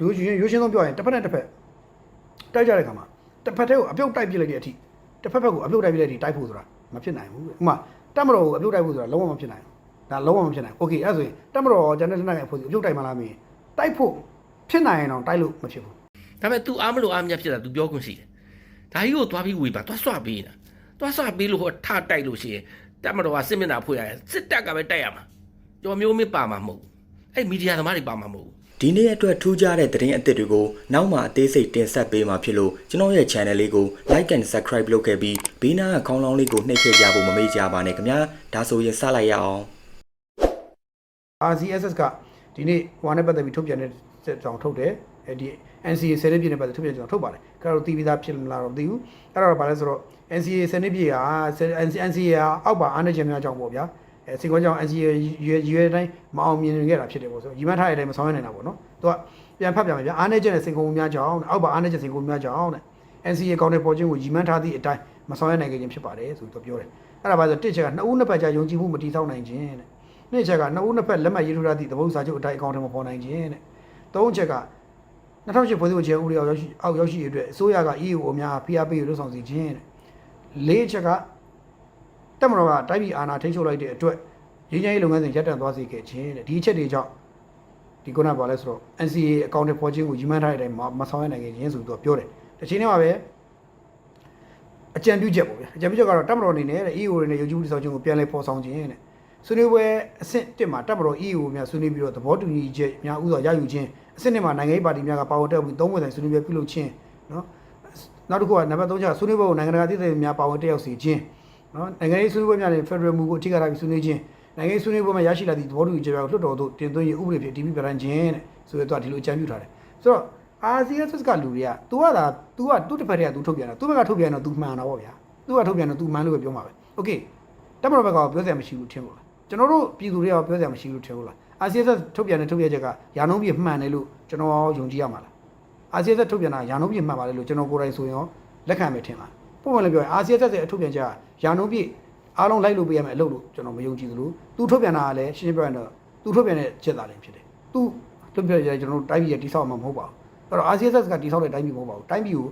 ရိုးရှင်ရိုးရှင်းဆုံးပြောရင်တစ်ဖက်နဲ့တစ်ဖက်တိုက်ကြတဲ့ခါမှာတစ်ဖက်တည်းကိုအပြုတ်တိုက်ပြလိုက်တဲ့အထိတစ်ဖက်ဖက်ကိုအပြုတ်တိုက်ပြလိုက်တဲ့အထိတိုက်ဖို့ဆိုတာမဖြစ်နိုင်ဘူးဥပမာတက်မတော်ကိုအပြုတ်တိုက်ဖို့ဆိုတာလုံးဝမဖြစ်နိုင်ဘူးဒါလုံးဝမဖြစ်နိုင်ဘူးโอเคအဲ့ဆိုရင်တက်မတော်ဂျန်နယ်လက်နက်ကိုအပြုတ်တိုက်မှလားမင်းတိုက်ဖို့ဖြစ်နိုင်ရင်တော့တိုက်လို့မဖြစ်ဘူး ဒါပေမဲ့ तू အားမလို့အားမရဖြစ်တာ तू ပြောခွင့်ရှိတယ်ဒါကြီးကိုသွားပြီးဝေပါသွားဆွပေးတာသွားဆွပေးလို့ဟောထတိုက်လို့ရှိရင်တက်မတော်ကစစ်မျက်နှာဖွင့်ရတယ်စစ်တပ်ကပဲတိုက်ရမှာကြော်မျိုးမင်းပါမှာမဟုတ်ဘူးအဲ့မီဒီယာသမားတွေပါမှာမဟုတ်ဘူး ဒီနေ့အတွက်ထူးခြားတဲ့သတင်းအသစ်တွေကိုနောက်မှအသေးစိတ်တင်ဆက်ပေးမှာဖြစ်လို့ကျွန်တော်ရဲ့ channel လေးကို like and subscribe လုပ်ခဲ့ပြီးဘေးနားကခေါင်းလောင်းလေးကိုနှိပ်ခဲ့ကြဖို့မမေ့ကြပါနဲ့ခင်ဗျာဒါဆိုရင်စလိုက်ရအောင် RCSS ကဒီနေ့ဟိုနဲ့ပတ်သက်ပြီးထုတ်ပြန်တဲ့ကြောင်ထုတ်တယ်အဲဒီ NCA ဆယ်နှစ်ပြည့်နဲ့ပတ်သက်ထုတ်ပြန်ကြောင်ထုတ်ပါတယ်ခါတော့တီးပြီးသားဖြစ်မလားတော့မသိဘူးအဲ့တော့ဗာလဲဆိုတော့ NCA ဆယ်နှစ်ပြည့်ဟာ NCA ဟာအောက်ပါအားနေခြင်းများကြောင့်ပေါ့ဗျာ အဲစင်ကောကြောင့် NCA ရွယ်ရွယ်တိုင်းမအောင်မြင်ခဲ့တာဖြစ်တယ်ပေါ့ဆိုရီမန်းထားရတဲ့အတိုင်းမဆောင်ရနိုင်တာပေါ့နော်သူကပြန်ဖတ်ပြမယ်ဗျာအားနေခြင်းနဲ့စင်ကောများကြောင့်အောက်ပါအားနေခြင်းစင်ကောများကြောင့်တဲ့ NCA ကောင်းတဲ့ပေါ်ခြင်းကိုရီမန်းထားသည့်အတိုင်းမဆောင်ရနိုင်ခြင်းဖြစ်ပါတယ်ဆိုပြီးတော့ပြောတယ်အဲ့ဒါပါဆိုတစ်ချက်ကနှစ်ဦးနှစ်ဖက်ကြားယုံကြည်မှုမတည်ဆောက်နိုင်ခြင်းတဲ့နှစ်ချက်ကနှစ်ဦးနှစ်ဖက်လက်မှတ်ရေးထိုးထားသည့်သဘောတူစာချုပ်အတိုင်းအကောင့်ထဲမှာပေါ်နိုင်ခြင်းတဲ့သုံးချက်က2008ဖွဲ့စည်းပုံခြေဥပဒေအောက်ရောက်ရှိအောက်ရောက်ရှိရတဲ့အစိုးရက EU အများဖိအားပေးလို့ဆောင်စီခြင်းတဲ့လေးချက်ကတက်မတော်ကတိုက်ပြည်အာဏာထိန်းချုပ်လိုက်တဲ့အတွက် ရင်းချမ်းရေးလုပ်ငန်းစဉ်ရပ်တန့်သွားစေခဲ့ခြင်းတဲ့ဒီအချက်တွေကြောင့်ဒီကုနာပါလဲဆိုတော့ NCA အကောင့်ထဲပေါ်ခြင်းကိုယူမှန်းထားတဲ့အတိုင်းမဆောင်ရနိုင်ခဲ့ခြင်းဆိုပြီးတော့ပြောတယ်တစ်ချိန်တည်းမှာပဲအကြံပြုချက်ပေါ့ဗျာအကြံပြုချက်ကတော့တက်မတော်အနေနဲ့တဲ့ EU ရင်းနဲ့ရုပ်ကြီးမှုဆောင်ခြင်းကိုပြန်လည်ပေါ်ဆောင်ခြင်းတဲ့ဆွေးနွေးပွဲအဆင့်1မှာတပ်မတော် EU များဆွေးနွေးပြီးတော့သဘောတူညီချက်များဥစွာရယူခြင်းအဆင့်2မှာနိုင်ငံရေးပါတီများကပါဝင်တက်ပြီးသုံးဝင်ဆိုင်ဆွေးနွေးပွဲပြုလုပ်ခြင်းနော်နောက်တစ်ခုကနံပါတ်3ချဆွေးနွေးပွဲကိုနိုင်ငံတကာတည်တည်များပါဝင်တက်ရောက်စေခြင်းနော်နိုင်ငံရေးဆွေးနွေးပွဲများနဲ့ Federal မူကိုအထူးထားပြီးဆွေးနွေးခြင်း နိုင်ငံရေးဆွေးနွေးပွဲမှာရရှိလာသည့်သဘောတူညီချက်များကိုလွှတ်တော်သို့တင်သွင်းရေးဥပဒေဖြင့်တည်ပြီးပြဋ္ဌာန်းခြင်းတဲ့ဆိုတော့သူကဒီလိုအကြံပြုထားတယ်ဆိုတော့ RCS ကလူတွေက तू ကသာ तू ကသူ့တစ်ဖက်တည်းက तू ထုတ်ပြန်တာသူ့ဘက်ကထုတ်ပြန်တော့ तू မှန်တာပေါ့ဗျာသူကထုတ်ပြန်တော့ तू မှန်လို့ပဲပြောမှာပဲ okay တပ်မတော်ဘက်ကပြောစရာမရှိဘူးထင်လို့လားကျွန်တော်တို့ပြည်သူတွေကပြောစရာမရှိဘူးထင်လို့လား RCS ထုတ်ပြန်တဲ့ထုတ်ပြန်ချက်ကရာနှုန်းပြည့်မှန်တယ်လို့ကျွန်တော်ယုံကြည်ရမှာလား RCS ထုတ်ပြန်တာရာနှုန်းပြည့်မှန်ပါတယ်လို့ကျွန်တော်ကိုယ်တိုင်ဆိုရင်ရောလက်ခံမယ်ထင်လားပုံမှန်လည်းပြောရင် RCS ရဲ့အထုတ်ပြန်ချက်ကရာနှုန်းပြည့် အားလုံးလိုက်လို့ပေးရမယ်အလုပ်လို့ကျွန်တော်မယုံကြည်သလိုသူထုတ်ပြန်တာကလည်းရှင်းရှင်းပြောရင်တော့သူထုတ်ပြန်တဲ့ချက်သားလည်းဖြစ်တယ်သူထုတ်ပြန်ချက်ကျွန်တော်တို့တိုင်းပြည်ရဲ့တိဆောက်မှာမဟုတ်ပါဘူးအဲ့တော့ RCS ကတိဆောက်တဲ့တိုင်းပြည်မဟုတ်ပါဘူးတိုင်းပြည်ကို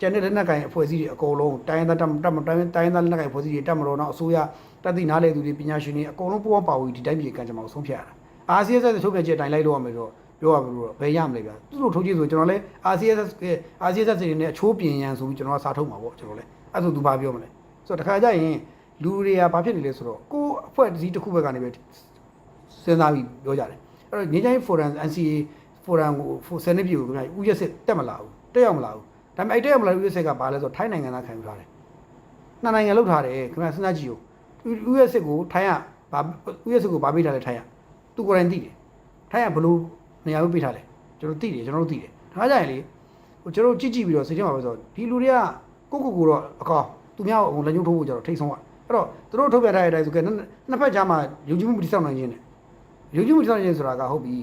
ကျန်တဲ့လက်နက်ကိုင်အဖွဲ့အစည်းတွေအကုန်လုံးတိုင်းသားတပ်တပ်တိုင်းတိုင်းသားလက်နက်ကိုင်အဖွဲ့အစည်းတွေတပ်မတော်တော့အစိုးရတက်သည့်နားလေသူတွေပညာရှင်တွေအကုန်လုံးပူးပေါင်းပါဝင်ဒီတိုင်းပြည်ကံကြမ္မာကိုဆုံးဖြတ်ရတာ RCS ရဲ့ထုတ်ပြန်ချက်အတိုင်းလိုက်လို့ရမယ်တော့ပြောရမလို့တော့ဘယ်ရမလဲဗျာသူတို့ထုတ်ကြည့်ဆိုကျွန်တော်လဲ RCS ရဲ့ RCS တွေနဲ့အချိုးပြင်ရန်ဆိုပြီးကျွန်တော်ကစာထုတ်မှာပေါ့ကျွန်တော်လဲအဲ့ဆိုသူဘာပြောမလဲဆိုတော့တခါကျရင် လူတွေကဘာဖြစ်နေလဲဆိုတော့ကိုယ်အဖွဲ့အစည်းတစ်ခုဘက်ကနေပဲစဉ်းစားပြီးပြောကြတယ်အဲ့တော့ငင်းချိုင်း forum NCA forum ကိုဆယ်နှစ်ပြည့်ကိုခင်ဗျာဥရက်စစ်တက်မလာဘူးတက်ရောက်မလာဘူးဒါပေမဲ့အဲ့တက်ရောက်မလာဘူးဥရက်စစ်ကဘာလဲဆိုတော့ထိုင်းနိုင်ငံသားခံယူထားတယ်နှစ်နိုင်ငံလောက်ထားတယ်ခင်ဗျာစဉ်းစားကြည့်ဦးဥရက်စစ်ကိုထိုင်းကဘာဥရက်စစ်ကိုဘာပေးထားလဲထိုင်းကသူကိုယ်တိုင်သိတယ်ထိုင်းကဘလို့နေရာကိုပေးထားလဲကျွန်တော်သိတယ်ကျွန်တော်တို့သိတယ်ဒါကြရင်လေဟိုကျွန်တော်ကြည့်ကြည့်ပြီးတော့စိတ်ထဲမှာပဲဆိုတော့ဒီလူတွေကကိုကိုကိုတော့အကောင်သူများဟိုလက်ညှိုးထိုးဖို့ကြတော့ထိတ်ဆုံးอ่ะ အဲ့တော့သူတို့ထုတ်ပြထားတဲ့အတိုင်းဆိုကဲနှစ်ဖက်ကြားမှာယုံကြည်မှုမတိဆောက်နိုင်ခြင်းနဲ့ယုံကြည်မှုတိဆောက်နိုင်ခြင်းဆိုတာကဟုတ်ပြီ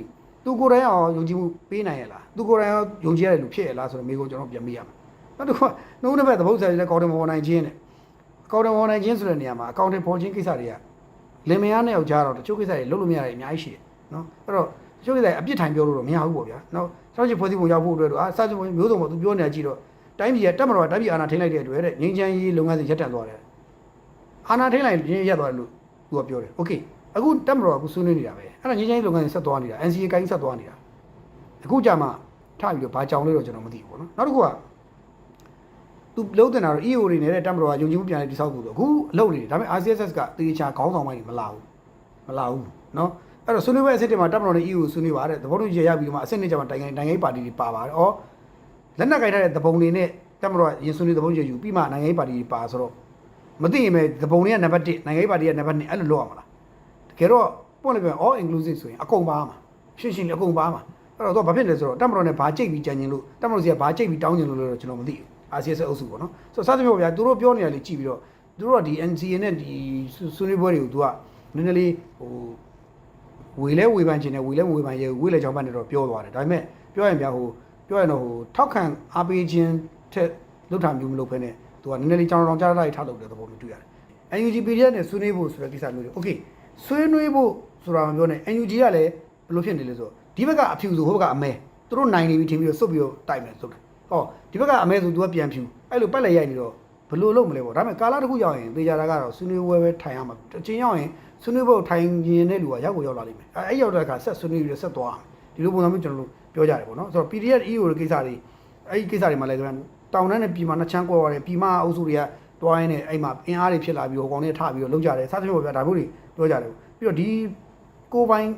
သူကိုယ်တိုင်ရောယုံကြည်မှုပေးနိုင်ရလားသူကိုယ်တိုင်ရောယုံကြည်ရတဲ့လူဖြစ်ရလားဆိုတော့မိကိုကျွန်တော်ပြန်မေးရမှာနောက်တစ်ခုကနှုတ်နှစ်ဖက်သဘောဆိုင်တဲ့ကောင်းတယ်မပေါ်နိုင်ခြင်းနဲ့အကောင့်တွေပေါ်နိုင်ခြင်းဆိုတဲ့နေရာမှာအကောင့်တွေပေါ်ခြင်းကိစ္စတွေကလင်မယားနဲ့ယောက်ျားတော့တချို့ကိစ္စတွေလုပ်လို့မရတဲ့အများကြီးရှိတယ်နော်အဲ့တော့တချို့ကိစ္စတွေအပြစ်ထိုင်ပြောလို့တော့မရဘူးပေါ့ဗျာနော်စောင့်ကြည့်ဖွဲ့စည်းပုံရောက်ဖို့အတွက်တော့အာစသဖြင့်မျိုးစုံပေါ့သူပြောနေတာကြည့်တော့တိုင်းပြည်ကတက်မတော်ကတိုင်းပြည်အာဏာထိန်းလိုက်တဲ့အတွက်တဲ့ငင်းချမ်းရေးလုပ်ငန်းစဉ်ရပ်တန့်သွားတယ် အာဏာထိန်းလိုက်ရင်ရပ်သွားတယ်လို့သူကပြောတယ်โอเคအခုတက်မတော်ကအခုဆွေးနွေးနေတာပဲအဲ့ဒါငင်းချမ်းရေးလုပ်ငန်းစဉ်ဆက်သွားနေတာ NCA ကိုင်းဆက်သွားနေတာအခုကြမှာထပြီးတော့ဘာကြောင်လဲတော့ကျွန်တော်မသိဘူးပေါ့နော်နောက်တစ်ခုက သူလုံးတင်တာတော့ EO တွေနဲ့တက်မတော်ကယုံကြည်မှုပြန်လဲတိဆောက်သူဆိုအခုအလုပ်နေတယ်ဒါပေမဲ့ RCSS ကတေချာခေါင်းဆောင်ပိုင်းတွေမလာဘူးမလာဘူးเนาะအဲ့တော့ဆွေးနွေးပွဲအဆင့်တင်မှာတက်မတော်နဲ့ EO ဆွေးနွေးပါတဲ့သဘောတူညီရပြီးတော့မှအဆင့်နှစ်ကျမှတိုင်နိုင်ငံရေးပါတီတွေပါပါတယ်ဩလက်နက်ကင်ထားတဲ့သဘုံတွေနဲ့တက်မတော်ရင်ဆွေးနွေးသဘောတူညီယူပြီးမှနိုင်ငံရေးပါတီတွေပါဆိုတော့ မသိရင်ပဲသဘုံတွေကနံပါတ်1နိုင်ငံရေးပါတီကနံပါတ်2အဲ့လိုလုပ်ရမှာလားတကယ်တော့ပွင့်လိုက်ပြန် all inclusive ဆိုရင်အကုန်ပါမှာရှင်းရှင်းလေးအကုန်ပါမှာအဲ့တော့ဘာဖြစ်လဲဆိုတော့တက်မတော်နဲ့ဘာကြိတ်ပြီးကြံကျင်လို့တက်မတော်စီကဘာကြိတ်ပြီးတောင်းကျင်လို့လဲတော့ကျွန်တော်မသိဘူး RCS အုပ်စုပေါ့နော်ဆိုတော့စသဖြင့်ပေါ့ဗျာသူတို့ပြောနေရလေကြည့်ပြီးတော့သူတို့ကဒီ NCA နဲ့ဒီဆွေးနွေးပွဲတွေကိုသူကနည်းနည်းလေးဟိုဝေလဲဝေပန်းခြင်းနဲ့ဝေလဲဝေပန်းရဲဝေလဲချောင်းပန်းနဲ့တော့ပြောသွားတယ်ဒါပေမဲ့ပြောရင်ဗျာဟိုပြောရင်တော့ဟိုထောက်ခံအားပေးခြင်းထက်လွတ်တာမျိုးမလုပ်ဖ ೇನೆ သူကနည်းနည်းလေးကြောင်ကြောင်ကြားလိုက်ထားလို့တဲ့သဘောမျိုးတွေ့ရတယ် NUG PDF နဲ့ဆွေးနွေးဖို့ဆိုတဲ့ကိစ္စမျိုးတွေ Okay ဆွေးနွေးဖို့ဆိုတာမပြောနဲ့ NUG ကလည်းဘယ်လိုဖြစ်နေလဲဆိုတော့ဒီဘက်ကအဖြူဆိုဟိုဘက်ကအမဲသူတို့နိုင်နေပြီထင်ပြီးတော့စွတ်ပြီးတော့တိုက်မယ်ဆိုတယ်ဟောဒီဘက်ကအမဲဆို तू ကပြန်ဖြူအဲ့လိုပက်လက်ရိုက်နေတော့ဘယ်လိုလုပ်မလဲပေါ့ဒါပေမဲ့ကာလာတစ်ခုရောက်ရင်သေချာတာကတော့ဆွေးနွေးပွဲပဲထိုင်ရမှာအချင်းရောက်ရင်ဆွေးနွေးပွဲကိုထိုင်ရင်တဲ့လူကရောက်ကိုရောက်လာလိမ့်မယ်အဲအဲ့ရောက်တဲ့အခါဆက်ဆွေးနွေးပြီးတော့ဆက်သွားဒီလိုပုံစံမျိုးကျွန်တော်တို့ပြောကြတယ်ပေါ့နော်ဆိုတော့ PDF EO တွေကိစ္စတွေအဲ့ဒီကိစ္စတွေမှာလည်းကျွန်တော် တောင်တန်းနဲ့ပြည်မနှစ်ချမ်းကွဲသွားတယ်ပြည်မအုပ်စုတွေကတွိုင်းနေအဲ့မှာအင်အားတွေဖြစ်လာပြီးတော့ကောင်တွေထပြီးတော့လောက်ကြတယ်စသဖြင့်ပေါ့ဗျာဒါမျိုးတွေပြောကြတယ်ပြီးတော့ဒီကိုပိုင်း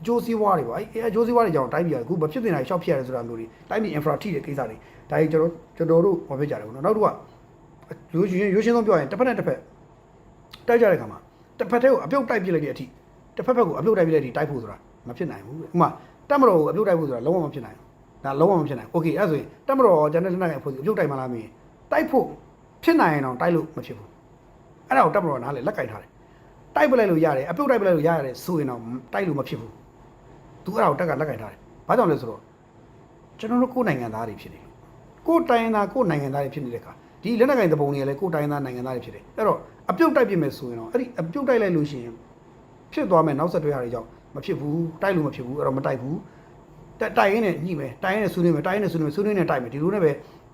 အကျိုးစီးပွားတွေပေါ့အဲ့အကျိုးစီးပွားတွေကြောင့်တိုင်းပြည်ကအခုမဖြစ်တင်တာရှောက်ဖြစ်ရတယ်ဆိုတာမျိုးတွေတိုင်းပြည် infra ထိတဲ့ကိစ္စတွေဒါကြီးကျွန်တော်ကျွန်တော်တို့ဟောဖြစ်ကြတယ်ပေါ့နော်နောက်တစ်ခုကရိုးရှင်းရိုးရှင်းဆုံးပြောရင်တစ်ဖက်နဲ့တစ်ဖက်တိုက်ကြတဲ့ခါမှာတစ်ဖက်တည်းကိုအပြုတ်တိုက်ပြလိုက်တဲ့အထိတစ်ဖက်ဖက်ကိုအပြုတ်တိုက်ပြလိုက်တဲ့အထိတိုက်ဖို့ဆိုတာမဖြစ်နိုင်ဘူးဥပမာတက်မတော်ကိုအပြုတ်တိုက်ဖို့ဆိုတာလုံးဝမဖြစ်နိုင်ဘူး ဒါလုံးဝမဖြစ်နိုင်ဘူးโอเคအဲ့ဆိုရင်တက်မတော်ဂျန်နယ်လက်နဲ့အဖွဲ့စီအပြုတ်တိုက်မှလားမင်းတိုက်ဖို့ဖြစ်နိုင်ရင်တော့တိုက်လို့မဖြစ်ဘူးအဲ့ဒါကိုတက်မတော်ကနားလေလက်ကင်ထားတယ်တိုက်ပလိုက်လို့ရတယ်အပြုတ်တိုက်ပလိုက်လို့ရရတယ်ဆိုရင်တော့တိုက်လို့မဖြစ်ဘူးသူအဲ့ဒါကိုတက်ကလက်ကင်ထားတယ်ဘာကြောင့်လဲဆိုတော့ကျွန်တော်တို့ကိုယ်နိုင်ငံသားတွေဖြစ်နေလို့ကိုယ်တိုင်းသားကိုယ်နိုင်ငံသားတွေဖြစ်နေတဲ့အခါဒီလက်နက်ကင်တပုံတွေကလည်းကိုယ်တိုင်းသားနိုင်ငံသားတွေဖြစ်တယ်အဲ့တော့အပြုတ်တိုက်ပြမယ်ဆိုရင်တော့အဲ့ဒီအပြုတ်တိုက်လိုက်လို့ရှိရင်ဖြစ်သွားမယ်နောက်ဆက်တွဲဟာတွေကြောင့်မဖြစ်ဘူးတိုက်လို့မဖြစ်ဘူးအဲ့တော့မတိုက်ဘူး တက်တိုင်ရင်းနဲ့ညှိမယ်တိုင်ရင်းနဲ့ဆွေးနွေးမယ်တိုင်ရင်းနဲ့ဆွေးနွေးမယ်ဆွေးနွေးနဲ့တိုက်မယ်ဒီလိုနဲ့ပဲ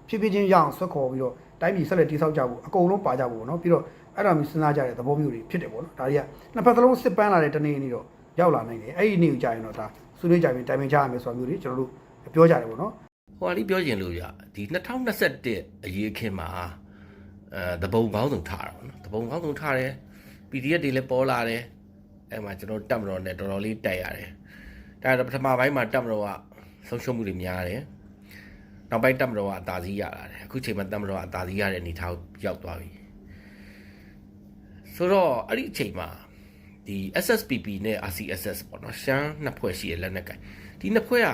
ဖြည်းဖြည်းချင်းရအောင်ဆွတ်ခေါ်ပြီးတော့တိုင်းပြည်ဆက်လက်တည်ဆောက်ကြဖို့အကုန်လုံးပါကြဖို့ပေါ့နော်ပြီးတော့အဲ့ဒါမျိုးစဉ်းစားကြတဲ့သဘောမျိုးတွေဖြစ်တယ်ပေါ့နော်ဒါတွေကနှစ်ဖက်သလုံးစစ်ပန်းလာတဲ့တနေ့နေ့တော့ရောက်လာနိုင်တယ်အဲ့ဒီနေ့ကိုကြာရင်တော့ဒါဆွေးနွေးကြပြီးတိုင်ပင်ကြရမယ်ဆိုတာမျိုးတွေကျွန်တော်တို့ပြောကြတယ်ပေါ့နော်ဟိုဟာလေးပြောချင်လို့ရဒီ2021အရေးအခင်းမှာအဲတပုံကောင်းဆုံးထားတာပေါ့နော်တပုံကောင်းဆုံးထားတယ် PDF တွေလည်းပေါ်လာတယ်အဲမှာကျွန်တော်တက်မတော်နဲ့တော်တော်လေးတိုက်ရတယ် ဒါတော့ပထမပိုင်းမှာတက်မတော်ကဆုံးရှုံးမှုတွေများတယ်နောက်ပိုင်းတက်မတော်ကအသာစီးရလာတယ်အခုချိန်မှာတက်မတော်ကအသာစီးရတဲ့အနေအထားကိုရောက်သွားပြီဆိုတော့အဲ့ဒီအချိန်မှာဒီ SSPP နဲ့ RCSS ပေါ့နော်ရှမ်းနှစ်ဖွဲ့ရှိရလက်နက်ကင်ဒီနှစ်ဖွဲ့က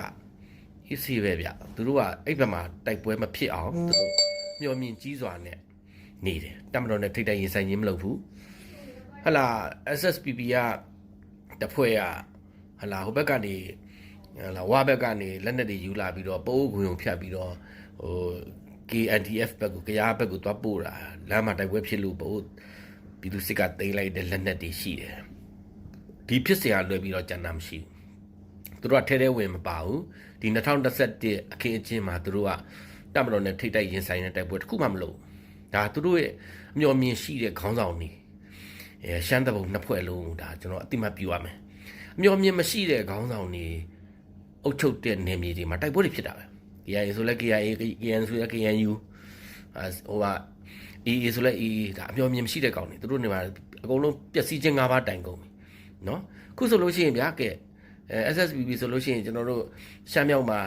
အေးဆေးပဲဗျသူတို့ကအဲ့ဘက်မှာတိုက်ပွဲမဖြစ်အောင်သူတို့မျောမြင်ကြီးစွာနဲ့နေတယ်တမတော်နဲ့ထိတ်တိုက်ရင်ဆိုင်ခြင်းမလုပ်ဘူးဟလာ SSPP ကတဖွဲ့က ဟလာဟိုဘက်ကနေဟလာဝါဘက်ကနေလက်နက်တွေယူလာပြီးတော့ပိုးခွင်ုံဖြတ်ပြီးတော့ဟို KNDF ဘက်ကိုကြားဘက်ကိုသွားပို့တာလမ်းမှာတိုက်ပွဲဖြစ်လို့ပို့ပြည်သူစစ်ကသိမ်းလိုက်တဲ့လက်နက်တွေရှိတယ်ဒီဖြစ်စဉ်ကလွယ်ပြီးတော့ကြံတာမရှိဘူးသူတို့ကထဲထဲဝင်မပါဘူးဒီ2021အခင်းအကျင်းမှာသူတို့ကတပ်မတော်နဲ့ထိတ်တိုက်ရင်ဆိုင်တဲ့တိုက်ပွဲတစ်ခုမှမလုပ်ဘူးဒါသူတို့ရဲ့အမျှော်မြင်ရှိတဲ့ခေါင်းဆောင်နေအဲရှမ်းတဘုံနှစ်ဖွဲ့လုံးဒါကျွန်တော်အတိမတ်ပြရမယ်အ မျှော်မြင်မရှိတဲ့ခေါင်းဆောင်နေအုပ်ချုပ်တဲ့နေမြေတွေမှာတိုက်ပွဲတွေဖြစ်တာပဲ KIA ဆိုလဲ KIA KN ဆိုလဲ KNU အဲဟိုက EE ဆိုလဲ EE ဒါအမျှော်မြင်မရှိတဲ့ကောင်တွေသူတို့နေမှာအကုန်လုံးပျက်စီးခြင်း၅ပါးတိုင်ကုန်ပြီနော်ခုဆိုလို့ရှိရင်ဗျာကဲအဲ SSBB ဆိုလို့ရှိရင်ကျွန်တော်တို့ရှမ်းမြောက်မှာ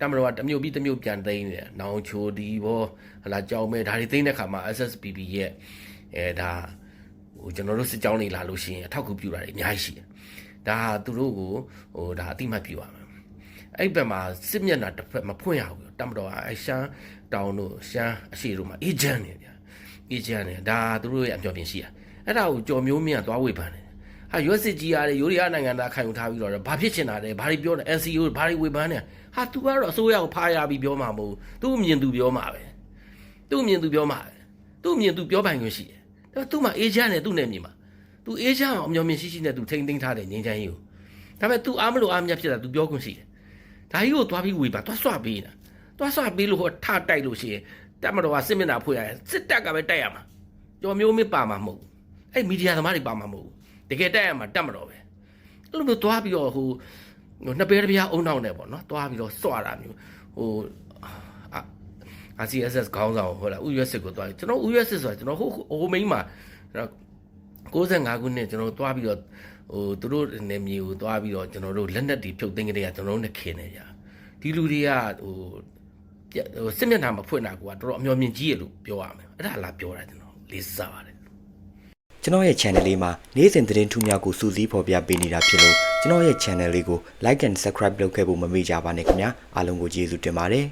တမတော်ကတစ်မျိုးပြီးတစ်မျိုးပြန်သိမ်းနေတယ်။နောင်ချိုဒီဘောဟလာကြောင်မဲဒါတွေသိမ်းတဲ့ခါမှာ SSBB ရဲ့အဲဒါဟိုကျွန်တော်တို့စစ်ကြောင်းတွေလာလို့ရှိရင်အထောက်အကူပြုတာတွေအများကြီးရှိတယ်။ ဒါဟာသူတို့ကိုဟိုဒါအတိမတ်ပြုရမယ်။အဲ့ဘက်မှာစစ်မျက်နှာတစ်ဖက်မဖွင့်ရဘူး။တမတော်ကအဲရှမ်းတောင်တို့ရှမ်းအရှိတို့မှာအေဂျင့်နေဗျာ။အေဂျင့်နေဒါသူတို့ရဲ့အပြော်ပြင်ရှိတာ။အဲ့ဒါကိုကြော်မျိုးမြင့်ကသွားဝေဖန်တယ်။ဟာရွက်စစ်ကြီးရတယ်ယူရီးယားနိုင်ငံသားခံယူထားပြီးတော့ဘာဖြစ်ချင်တာလဲဘာတွေပြောလဲ NCO ဘာတွေဝေဖန်နေဟာ तू ကတော့အစိုးရကိုဖားရပြီးပြောမှာမဟုတ်ဘူးသူ့မြင်သူပြောမှာပဲသူ့မြင်သူပြောမှာပဲသူ့မြင်သူပြောပိုင်ခွင့်ရှိတယ်ဒါပေမဲ့သူ့မှာအေဂျင့်နဲ့သူ့နဲ့မြင်မှာ သူအေးချအောင်အမျော်မြင်ရှိရှိနဲ့သူထိမ့်သိမ်းထားတယ်ငြိမ်းချမ်းရေးကိုဒါပေမဲ့ तू အားမလို့အားမရဖြစ်တာ तू ပြောခွင့်ရှိတယ်ဒါကြီးကိုသွားပြီးဝေပါသွားဆွပေးနေတာသွားဆွပေးလို့ဟောထတိုက်လို့ရှိရင်တက်မတော်ကစစ်မျက်နှာဖွင့်ရတယ်စစ်တက်ကပဲတိုက်ရမှာကြော်မျိုးမပါမှာမဟုတ်ဘူးအဲ့မီဒီယာသမားတွေပါမှာမဟုတ်ဘူးတကယ်တိုက်ရမှာတက်မတော်ပဲအဲ့လိုမျိုးသွားပြီးတော့ဟိုနှစ်ပဲတစ်ပြားအုံနောက်နဲ့ပေါ့နော်သွားပြီးတော့ဆွတာမျိုးဟို RCSS ခေါင်းဆောင်ဟုတ်လား US စစ်ကိုသွားကျွန်တော် US စစ်ဆိုတာကျွန်တော်ဟိုဟိုမိန်းမှာ 65ခုနှစ်ကျွန်တော်သွားပြီးတော့ဟိုသူတို့နေမြေကိုသွားပြီးတော့ကျွန်တော်တို့လက်နက်တွေဖြုတ်သိမ်းကြတဲ့ကကျွန်တော်တို့နဲ့ခင်နေကြဒီလူတွေကဟိုဟိုစစ်မျက်နှာမှာဖွင့်တာကတော်တော်အမျော်မြင်ကြီးရလို့ပြောရမယ်အဲ့ဒါလားပြောတာကျွန်တော်လေးစားပါတယ်ကျွန်တော်ရဲ့ channel လေးမှာနေ့စဉ်သတင်းထူးများကိုစူးစီးဖော်ပြပေးနေတာဖြစ်လို့ကျွန်တော်ရဲ့ channel လေးကို like and subscribe လုပ်ခဲ့ဖို့မမေ့ကြပါနဲ့ခင်ဗျာအားလုံးကိုကျေးဇူးတင်ပါတယ်